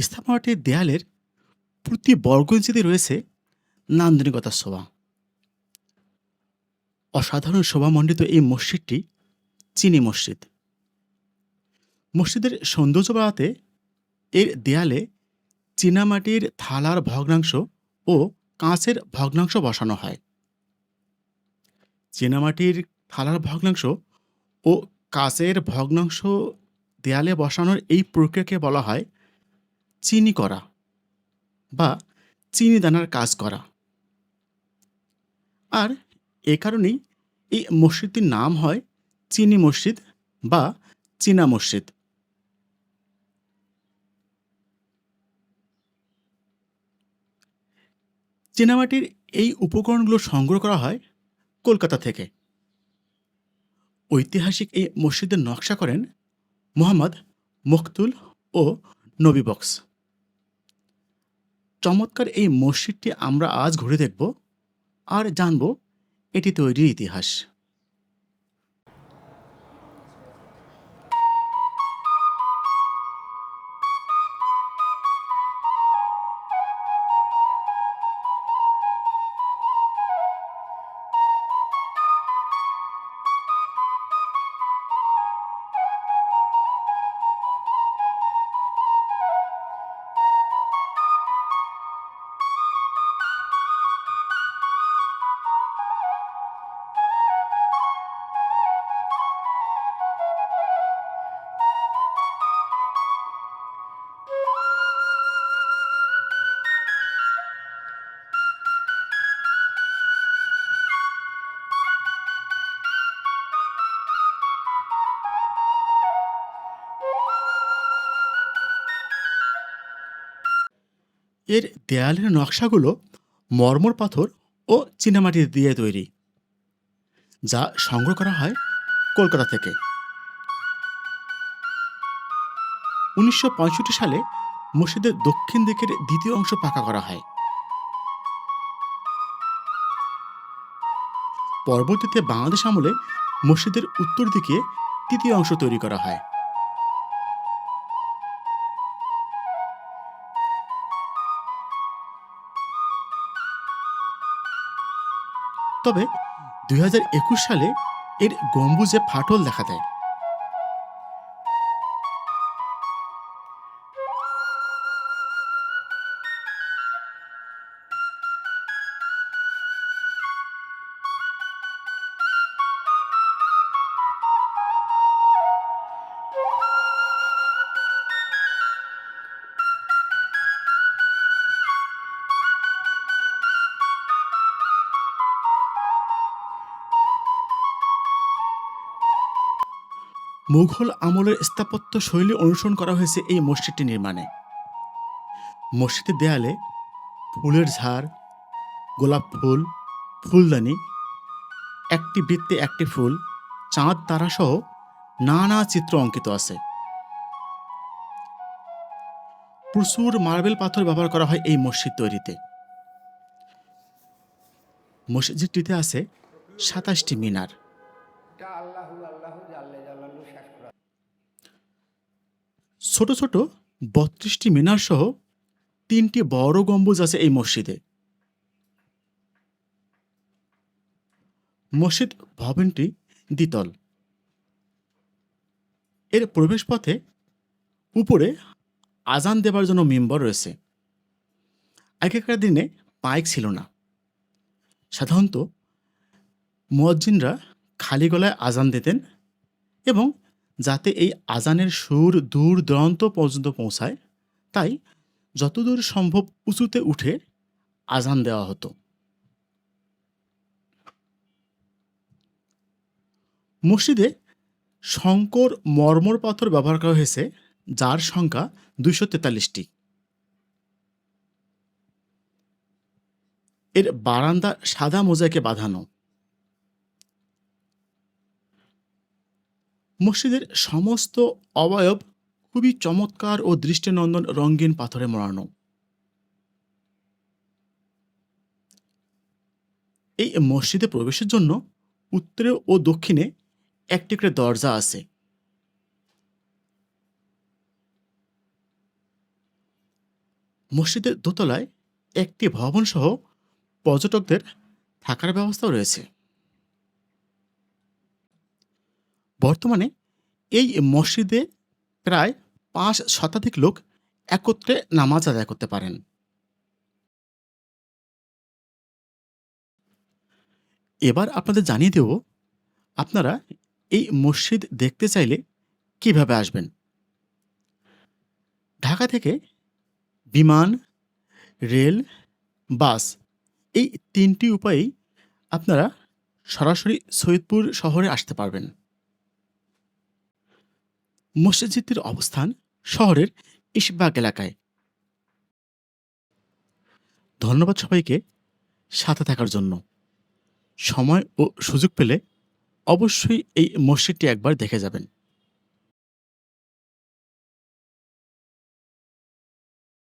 স্থাপনাটির দেয়ালের প্রতি বর্গ ইঞ্চিতে রয়েছে নান্দনিকতার শোভা। অসাধারণ শোভামণ্ডিত এই মসজিদটি চিনি মসজিদ। মসজিদের সৌন্দর্য বাড়াতে এর দেয়ালে চীনামাটির থালার ভগ্নাংশ ও কাঁচের ভগ্নাংশ বসানো হয়। চীনামাটির থালার ভগ্নাংশ ও কাঁচের ভগ্নাংশ দেয়ালে বসানোর এই প্রক্রিয়াকে বলা হয় চিনি করা বা চিনি দানার কাজ করা। আর এ কারণেই এই মসজিদটির নাম হয় চিনি মসজিদ বা চীনা মসজিদ। চীনামাটির এই উপকরণগুলো সংগ্রহ করা হয় কলকাতা থেকে। ঐতিহাসিক এই মসজিদের নকশা করেন মোহাম্মদ মখতুল ও নবী বক্স। চমৎকার এই মসজিদটি আমরা আজ ঘুরে দেখব আর জানব এটি তৈরির ইতিহাস। এর দেয়ালের নকশাগুলো মর্মর পাথর ও চীনামাটি দিয়ে তৈরি, যা সংগ্রহ করা হয় কলকাতা থেকে। উনিশশো পঁয়ষট্টি সালে মসজিদের দক্ষিণ দিকের দ্বিতীয় অংশ পাকা করা হয়। পরবর্তীতে বাংলাদেশ আমলে মসজিদের উত্তর দিকে তৃতীয় অংশ তৈরি করা হয়। তবে দুই হাজার একুশ সালে এর গম্বুজে ফাটল দেখা দেয়। মুঘল আমলের স্থাপত্য শৈলী অনুসরণ করা হয়েছে এই মসজিদটি নির্মাণে। মসজিদের দেয়ালে ফুলের ঝাড়, গোলাপ ফুল, ফুলদানি, একটি বৃত্তে একটি ফুল, চাঁদ তারা সহ নানা চিত্র অঙ্কিত আছে। প্রচুর মার্বেল পাথর ব্যবহার করা হয় এই মসজিদ তৈরিতে। মসজিদটিতে আছে সাতাশটি মিনার। ছোট ছোট বত্রিশটি মিনার সহ তিনটি বড় গম্বুজ আছে এই মসজিদে। মসজিদ ভবনটি দ্বিতল। এর প্রবেশপথে উপরে আজান দেবার জন্য মেম্বর রয়েছে। আগেকার দিনে পাইক ছিল না। সাধারণত মুয়াজ্জিনরা খালি গলায় আজান দিতেন এবং যাতে এই আজানের সুর দূর দূরান্ত পর্যন্ত পৌঁছায়, তাই যতদূর সম্ভব উঁচুতে উঠে আজান দেওয়া হতো। মসজিদে শঙ্কর মর্মর পাথর ব্যবহার করা হয়েছে, যার সংখ্যা দুইশো তেতাল্লিশটি। এর বারান্দা সাদা মোজাইকে বাঁধানো। মসজিদের সমস্ত অবয়ব খুবই চমৎকার ও দৃষ্টিনন্দন রঙিন পাথরে মোড়ানো। এই মসজিদে প্রবেশের জন্য উত্তরে ও দক্ষিণে একটি করে দরজা আছে। মসজিদের দোতলায় একটি ভবন সহ পর্যটকদের থাকার ব্যবস্থাও রয়েছে। বর্তমানে এই মসজিদে প্রায় পাঁচ শতাধিক লোক একত্রে নামাজ আদায় করতে পারেন। এবার আপনাদের জানিয়ে দেব, আপনারা এই মসজিদ দেখতে চাইলে কীভাবে আসবেন? ঢাকা থেকে বিমান, রেল, বাস এই তিনটি উপায়েই আপনারা সরাসরি সৈয়দপুর শহরে আসতে পারবেন। মসজিদটির অবস্থান শহরের ইশবাগ এলাকায়। ধন্যবাদ সবাইকে সাথে থাকার জন্য। সময় ও সুযোগ পেলে অবশ্যই এই মসজিদটি একবার দেখে যাবেন।